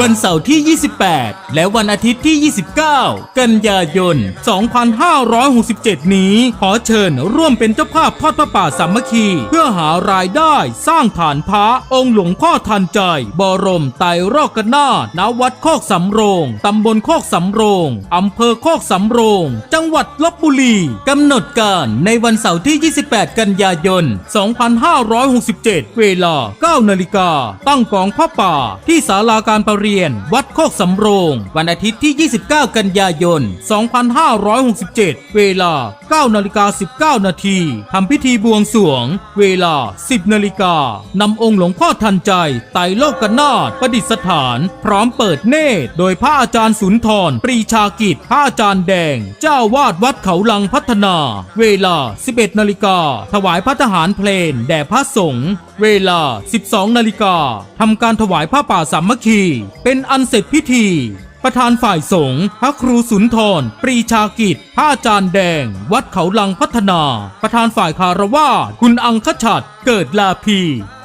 วันเสาร์ที่ 28 และวันอาทิตย์ที่ 29 กันยายน 2567 นี้ ขอเชิญร่วมเป็นเจ้าภาพทอดพระป่าสามัคคี เพื่อหารายได้สร้างฐานพระองค์หลวงพ่อทันใจ บรมไตรโรกนาณวัดโคกสำโรง ตำบลโคกสำโรง อำเภอโคกสำโรง จังหวัดลบบุรี กำหนดการในวันเสาร์ที่ 28 กันยายน 2567 เวลา 9 นาฬิกา ตั้งกองพ่อป่าที่ศาลาการประเรียน วัดโคกสำโรงวันอาทิตย์ที่ 29 กันยายน 2567 เวลา 9นาฬิกา19 นาทีทำพิธีบวงสรวง เวลา 10นาฬิกานำองค์หลวงพ่อทันใจไตโลกกนาถประดิษฐาน พร้อมเปิดเนตร โดยพระอาจารย์สุนทร ปรีชากิจ พระอาจารย์แดง เจ้าวาดวัดเขาลังพัฒนา เวลา 11นาฬิกาถวายพระทหารเพลงแด่พระสงฆ์เวลา 12 นาฬิกาทำการถวายผ้าป่าสามัคคี เป็นอันเสร็จพิธี ประธานฝ่ายสงฆ์พระครูสุนทร ปรีชากิจพระอาจารย์แดง วัดเขาลังพัฒนา ประธานฝ่ายคารวาคุณอังคชัด เกิดลาพี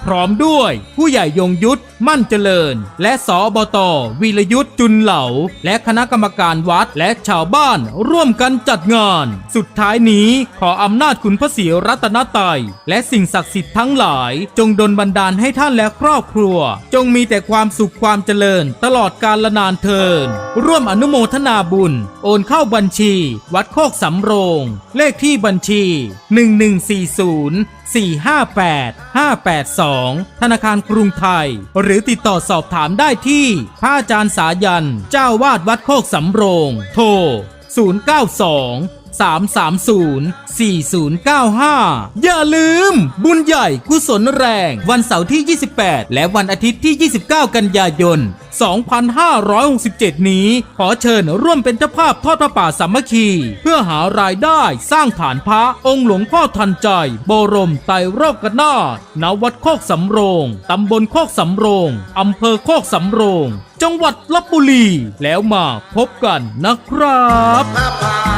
พร้อมด้วยผู้ใหญ่ยงยุทธมั่นเจริญ และสอบตวีรยุทธจุนเหลา และคณะกรรมการวัดและชาวบ้านร่วมกันจัดงาน สุดท้ายนี้ขออำนาจคุณพระศรีรัตนตรัยและสิ่งศักดิ์สิทธิ์ทั้งหลาย จงดลบันดาลให้ท่านและครอบครัว จงมีแต่ความสุขความเจริญ ตลอดกาลนานเทิน ร่วมอนุโมทนาบุญ โอนเข้าบัญชี วัดโคกสำโรง เลขที่บัญชี 1140 458 582 ธนาคารกรุงไทย หรือติดต่อสอบถามได้ที่ พระอาจารย์สายัน เจ้าวาดวัดโคกสำโรง โทร 092 330 4095 อย่าลืม บุญใหญ่กุศลแรง วันเสาร์ที่ 28 และวันอาทิตย์ที่ 29 กันยายน 2567 นี้ ขอเชิญร่วมเป็นเจ้าภาพทอดพระป่าสามัคคี เพื่อหารายได้สร้างฐานพระองค์หลวงพ่อทันใจ บรมไตรโรกนาถณวัดโคกสำโรง ตำบลโคกสำโรง อำเภอโคกสำโรง จังหวัดลบบุรี แล้วมาพบกันนะครับ